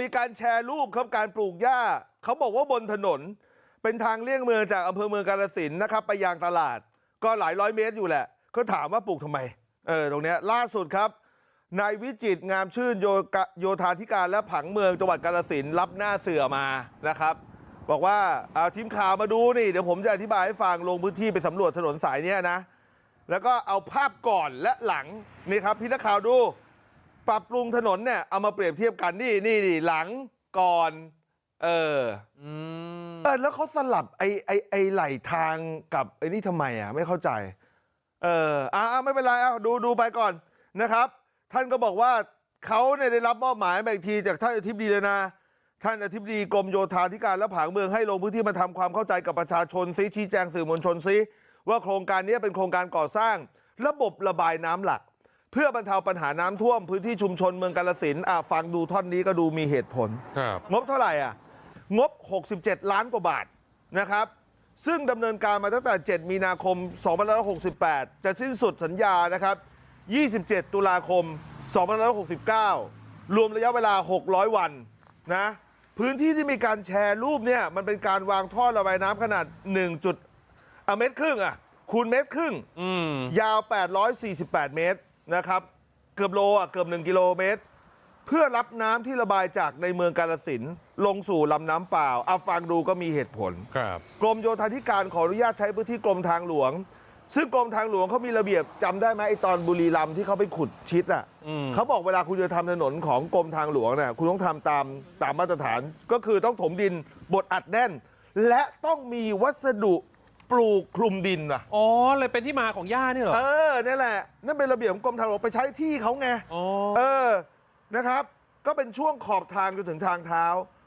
มีการแชร์รูปครับการปลูกหญ้าเขาบอกว่าบนถนนเป็นทางเลี่ยงเมืองจากอำเภอเมืองกาฬสินนะครับไปยังตลาดก็หลายร้อยเมตรอยู่แหละก็ถามว่าปลูกทำไมเออตรงเนี้ยล่าสุดครับนายวิจิตงามชื่นโยโยธาธิการและผังเมืองจังหวัดกาฬสินรับหน้าเสือมานะครับ บอกว่าเอาทีมข่าวมาดูนี่เดี๋ยวผมจะอธิบายให้ฟังลงพื้นที่ไปสำรวจถนนสายนี้นะ แล้วก็เอาภาพก่อนและหลังนี่ครับพี่นักข่าวดู ปรับปรุงถนนเนี่ยเอามาเปรียบเทียบกันนี่นี่นี่หลังก่อนเอออืมเออแล้วเขาสลับไอ้ไอ้ไอ้ไหลทางกับไอ้นี่ทำไมอะไม่เข้าใจ เอออ่าไม่เป็นไรอะดูดูไปก่อนนะครับ ท่านก็บอกว่าเขาเนี่ยได้รับมอบหมายมาอีกทีจากท่านอธิบดีเลยนะ ท่านอธิบดีกรมโยธาธิการและผังเมืองให้ลงพื้นที่มาทำความเข้าใจกับประชาชนซิชี้แจงสื่อมวลชนซิว่าโครงการนี้เป็นโครงการก่อสร้าง ระบบระบายน้ำหลัก เพื่อบรรเทาปัญหาน้ำท่วมพื้นที่ชุมชนเมืองกาฬสินธุ์อะฟังดูท่อนนี้ก็ดูมีเหตุผลครับงบเท่าไหร่อะงบ 67 ล้านกว่าบาทนะครับ ซึ่งดำเนินการมาตั้งแต่ 7 มีนาคม 2568 จะสิ้นสุดสัญญานะครับ 27 ตุลาคม 2569 รวมระยะเวลา 600 วันนะพื้นที่ที่มีการแชร์รูปเนี่ยมันเป็นการวางท่อระบายน้ำขนาด 1 จุดอะเมตรครึ่งอะคูณเมตรครึ่งอืมยาว 848 เมตร นะครับเกือบโลอะเกือบ1กิโลเมตร เพื่อรับน้ำที่ระบายจากในเมืองกาฬสินธุ์ลงสู่ลำน้ำเปล่าเอาฟังดูก็มีเหตุผลครับกรมโยธาธิการขออนุญาตใช้พื้นที่กรมทางหลวง ซึ่งกรมทางหลวงเขามีระเบียบจำได้ไหมไอตอนบุรีรัมย์ที่เขาไปขุดชิดอะอืมเขาบอกเวลาคุณจะทำถนนของกรมทางหลวงเนี่ยคุณต้องทำตามตามมาตรฐานก็คือต้องถมดินบดอัดแน่น และต้องมีวัสดุ ปลูกคลุมดินว่ะอ๋อเลยเป็นที่มาของย่านี่เหรอ เออนั่นแหละนั่นเป็นระเบียบของกรมทางหลวงไปใช้ที่เขาไงอ๋อ เออนะครับ ก็เป็นช่วงขอบทางจนถึงทางเท้า